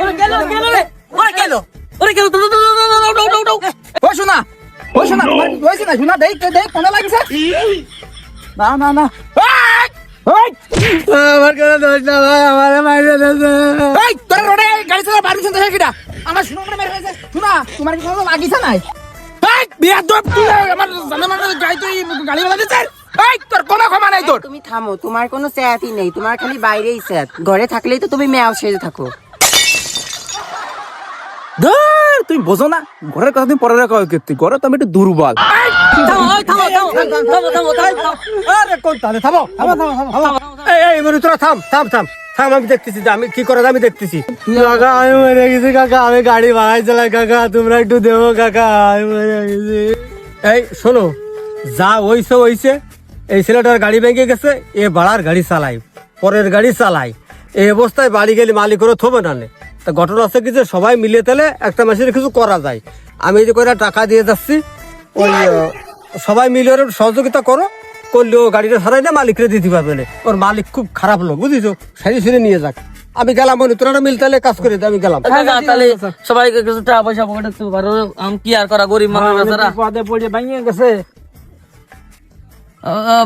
ওরে গেল ওরে ওরে শোনা শোনা শোনা কোনে লাগিছে না না না শোনা শোনা তোমার নাই কোনো তুমি থামো তোমার কোনো খালি বাইরেই স্যাত। ঘরে থাকলেই তো তুমি মেয়াও সেজে থাকো। ধর তুমি বোঝো না। ঘরের কথা তুমি পরে রাখো কীর্তি। ঘরে তো আমি একটু দুর্বল। তোরা থাম থাম থাম। থাম আমি দেখতেছি আমি কি করে আমি দেখতেছি। কাকা আমি মরে গেছি কাকা। আমি গাড়ি ভাড়াই চালাই কাকা। তোমরা একটু দেবো কাকা। আমি মরে গেছি। এই শোনো যা হইছে হইছে। এই ছেলেটার গাড়ি ভেঙে গেছে এ ভাড়ার গাড়ি চালাই। পরের গাড়ি চালাই। এই অবস্থায় বাড়ি গেলে মালিকেরও থবে না নে। তা ঘটনা হচ্ছে কি যে সবাই মিলিয়ে তাহলে একটা মাসের কিছু করা যায়। আমি যে করে টাকা দিয়ে যাচ্ছি ওই সবাই মিলে ওর সহযোগিতা করো করলে ও গাড়িটা সরাই না মালিকরে দিতে পারবে না। ওর মালিক খুব খারাপ লোক বুঝিছো? সারি সিরে নিয়ে যাক। আমি গেলাম বলি তোরা মিল তাহলে কাজ করে দে, আমি গেলাম। তাহলে সবাইকে কিছু টাকা পয়সা পকেটে পারো। আমি কি আর করা গরিব মানুষ বেচারা পদে পড়ে ভেঙে গেছে।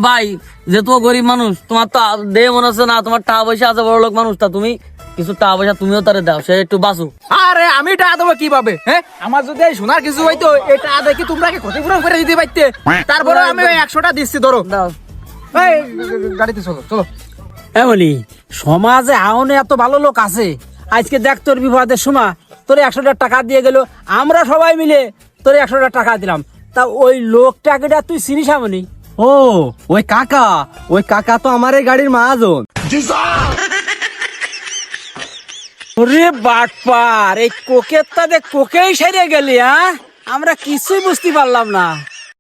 ভাই যেহেতু গরিব মানুষ তোমার তো দেহ মনে হচ্ছে না তোমার টাকা পয়সা আছে বড় লোক মানুষ তা তুমি কিছু টাকা পয়সা তুমিও তারে দাও সে একটু বাঁচো আরে আমি টাকা দেবো কীভাবে হ্যাঁ আমার যদি এই সোনার কিছু হইতো এই টাকা দেখি তোমরা কি ক্ষতিপূরণ করে দিতে পারতে? তারপরে আমি ওই একশোটা দিচ্ছি ধরো। দাও। এই গাড়িতে চলো চলো। এমনি সমাজে আউনে এত ভালো লোক আছে আজকে দেখ তোর বিপদের সময় তোর একশো টাকা দিয়ে গেল আমরা সবাই মিলে তোর একশো টাকা দিলাম। তা ওই লোকটাকে তুই চিনিস আমনি ও ওই কাকা ওই কাকা তো আমার এই গাড়ির মাহাজন। ওরে বাটপার এই কোকেরটা দেখ কোকেই সেরে গেলি হ্যাঁ? আমরা কিছুই বুঝতে পারলাম না।